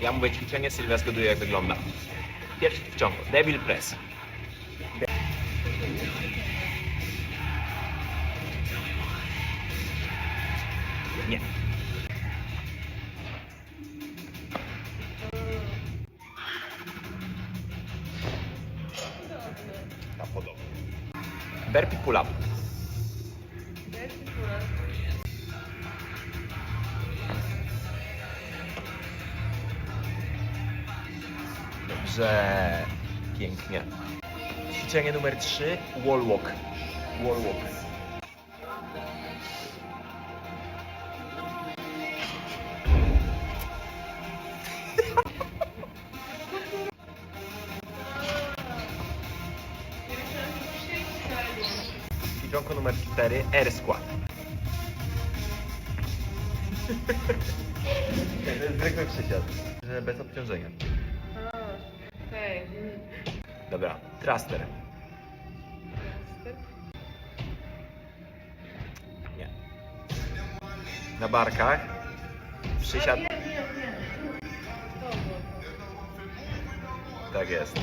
Ja mówię ćwiczenie, Sylwia zgaduje jak wygląda. Pierwszy w ciągu, devil press. Nie. Na podobnie. Burpee pull Dobrze. Pięknie. Ćwiczenie numer 3. Wall walk. Wall walk. Ćwiczonko numer 4. Air squat. Zwykły przysiad, bez obciążenia. Okej. Dobra, thruster. Nie. Na barkach. Przysiad. Nie, nie, nie. Dobra. Tak jest.